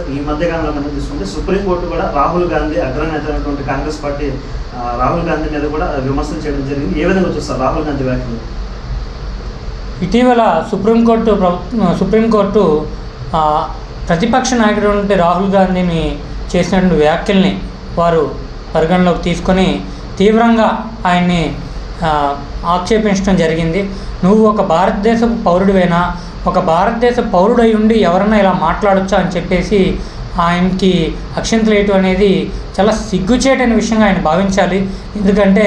Sir ఈ మధ్య కాలంలో మనం తీసుకుంటే సుప్రీంకోర్టు కూడా రాహుల్ గాంధీ అగ్రనేత అయినటువంటి కాంగ్రెస్ పార్టీ రాహుల్ గాంధీ మీద కూడా విమర్శలు చేయడం జరిగింది. ఏ విధంగా చూస్తారు రాహుల్ గాంధీ వ్యాఖ్యలు? ఇటీవల సుప్రీంకోర్టు సుప్రీంకోర్టు ప్రతిపక్ష నాయకుడు ఉంటే రాహుల్ గాంధీని చేసినటువంటి వ్యాఖ్యల్ని వారు పరిగణలోకి తీసుకొని తీవ్రంగా ఆయన్ని ఆక్షేపించడం జరిగింది. నువ్వు ఒక భారతదేశ పౌరుడివైనా ఒక భారతదేశ పౌరుడై ఉండి ఎవరన్నా ఇలా మాట్లాడొచ్చా అని చెప్పేసి ఆయనకి అక్షింతలేయటం వేయటం అనేది చాలా సిగ్గుచేటైన విషయంగా ఆయన భావించాలి. ఎందుకంటే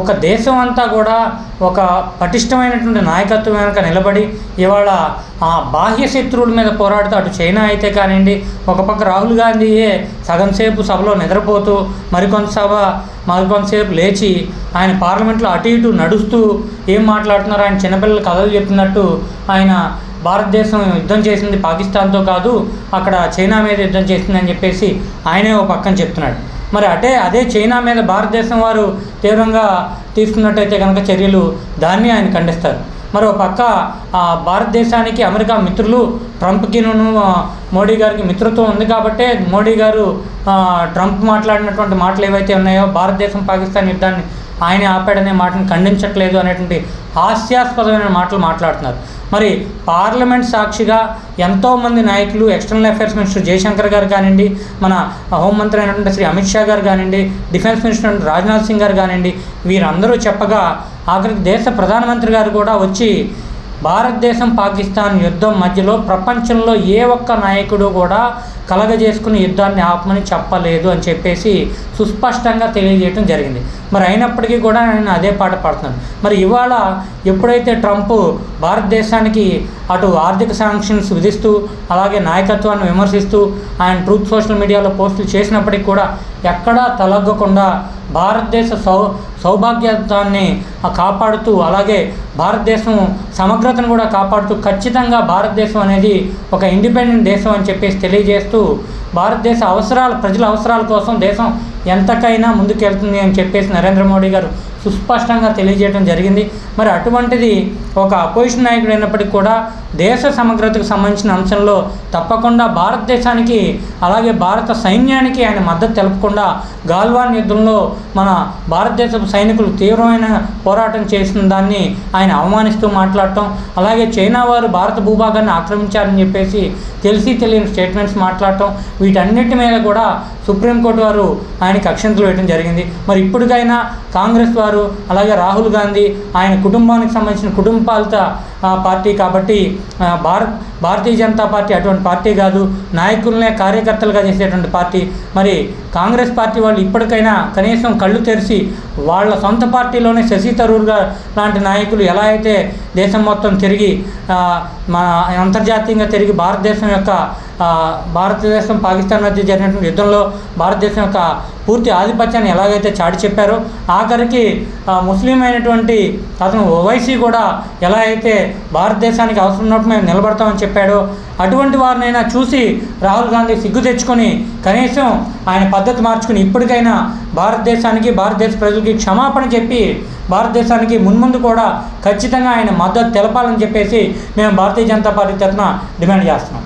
ఒక దేశం అంతా కూడా ఒక పటిష్టమైనటువంటి నాయకత్వం వెనుక నిలబడి ఇవాళ ఆ బాహ్య శత్రువుల మీద పోరాడుతూ అటు చైనా అయితే కానివ్వండి ఒక పక్క రాహుల్ గాంధీయే సగం సేపు సభలో నిద్రపోతూ మరికొంత సభ మరికొంతసేపు లేచి ఆయన పార్లమెంట్లో అటు ఇటు నడుస్తూ ఏం మాట్లాడుతున్నారు ఆయన చిన్నపిల్లలు కథలు చెప్పినట్టు ఆయన భారతదేశం యుద్ధం చేసింది పాకిస్తాన్తో కాదు అక్కడ చైనా మీద యుద్ధం చేసిందని చెప్పేసి ఆయనే ఒక పక్కన చెప్తున్నాడు. మరి అటే అదే చైనా మీద భారతదేశం వారు తీవ్రంగా తీసుకున్నట్టయితే కనుక చర్యలు దాన్ని ఆయన ఖండిస్తారు. మరో పక్క భారతదేశానికి అమెరికా మిత్రులు ట్రంప్కిను మోడీ గారికి మిత్రత్వం ఉంది కాబట్టే మోడీ గారు ట్రంప్ మాట్లాడినటువంటి మాటలు ఏవైతే ఉన్నాయో భారతదేశం పాకిస్తాన్ యుద్ధాన్ని ఆయన ఆపాడనే మాటను ఖండించట్లేదు అనేటువంటి హాస్యాస్పదమైన మాటలు మాట్లాడుతున్నారు. మరి పార్లమెంట్ సాక్షిగా ఎంతోమంది నాయకులు ఎక్స్టర్నల్ అఫైర్స్ మినిస్టర్ జయశంకర్ గారు కానివ్వండి మన హోంమంత్రి అయినటువంటి శ్రీ అమిత్ షా గారు కానివ్వండి డిఫెన్స్ మినిస్టర్ రాజ్నాథ్ సింగ్ గారు కానివ్వండి వీరందరూ చెప్పగా ఆఖరికి దేశ ప్రధానమంత్రి గారు కూడా వచ్చి భారతదేశం పాకిస్తాన్ యుద్ధం మధ్యలో ప్రపంచంలో ఏ ఒక్క నాయకుడు కూడా కలగజేసుకుని యుద్ధాన్ని ఆపమని చెప్పలేదు అని చెప్పేసి సుస్పష్టంగా తెలియజేయడం జరిగింది. మరి అయినప్పటికీ కూడా ఆయన అదే పాట పాడుతున్నాను. మరి ఇవాళ ఎప్పుడైతే ట్రంప్ భారతదేశానికి అటు ఆర్థిక శాంక్షన్స్ విధిస్తూ అలాగే నాయకత్వాన్ని విమర్శిస్తూ ఆయన ట్రూత్ సోషల్ మీడియాలో పోస్టులు చేసినప్పటికీ కూడా ఎక్కడా తలగ్గకుండా భారతదేశ సౌ సౌభాగ్యతాన్ని కాపాడుతూ అలాగే భారతదేశం సమగ్రతను కూడా కాపాడుతూ ఖచ్చితంగా భారతదేశం అనేది ఒక ఇండిపెండెంట్ దేశం అని చెప్పేసి తెలియజేస్తూ భారతదేశ అవసరాలు ప్రజల అవసరాల కోసం దేశం ఎంతకైనా ముందుకెళ్తుంది అని చెప్పేసి నరేంద్ర మోడీ గారు సుస్పష్టంగా తెలియజేయడం జరిగింది. మరి అటువంటిది ఒక అపోజిషన్ నాయకుడు అయినప్పటికీ కూడా దేశ సమగ్రతకు సంబంధించిన అంశంలో తప్పకుండా భారతదేశానికి అలాగే భారత సైన్యానికి ఆయన మద్దతు తెలపకుండా గాల్వాన్ యుద్ధంలో మన భారతదేశపు సైనికులు తీవ్రమైన పోరాటం చేసిన దాన్ని ఆయన అవమానిస్తూ మాట్లాడటం అలాగే చైనా వారు భారత భూభాగాన్ని ఆక్రమించారని చెప్పేసి తెలిసి తెలియని స్టేట్మెంట్స్ మాట్లాడటం వీటన్నిటి మీద కూడా సుప్రీంకోర్టు వారు ఆయనకి అక్షంతలు వేయడం జరిగింది. మరి ఇప్పటికైనా కాంగ్రెస్ వారు అలాగే రాహుల్ గాంధీ ఆయన కుటుంబానికి సంబంధించిన కుటుంబాలత పార్టీ కాబట్టి భారత్ భారతీయ జనతా పార్టీ అటువంటి పార్టీ కాదు. నాయకులనే కార్యకర్తలుగా చేసేటువంటి పార్టీ. మరి కాంగ్రెస్ పార్టీ వాళ్ళు ఇప్పటికైనా కనీసం కళ్ళు తెరిచి వాళ్ళ సొంత పార్టీలోనే శశి తరూర్ గారు లాంటి నాయకులు ఎలా అయితే దేశం మొత్తం తిరిగి మన అంతర్జాతీయంగా తిరిగి భారతదేశం యొక్క భారతదేశం పాకిస్తాన్ మధ్య జరిగినటువంటి యుద్ధంలో భారతదేశం యొక్క పూర్తి ఆధిపత్యాన్ని ఎలాగైతే చాటి చెప్పారో ఆఖరికి ముస్లిం అయినటువంటి అతను ఓవైసీ కూడా ఎలా అయితే భారతదేశానికి అవసరం ఉన్నప్పుడు మేము నిలబడతామని చెప్పాడో అటువంటి వారినైనా చూసి రాహుల్ గాంధీ సిగ్గు తెచ్చుకొని కనీసం ఆయన పద్ధతి మార్చుకుని ఇప్పటికైనా భారతదేశానికి భారతదేశ ప్రజలకి క్షమాపణ చెప్పి భారతదేశానికి మున్ముందు కూడా ఖచ్చితంగా ఆయన మద్దతు తెలపాలని చెప్పేసి మేము భారతీయ జనతా పార్టీ తరఫున డిమాండ్ చేస్తున్నాం.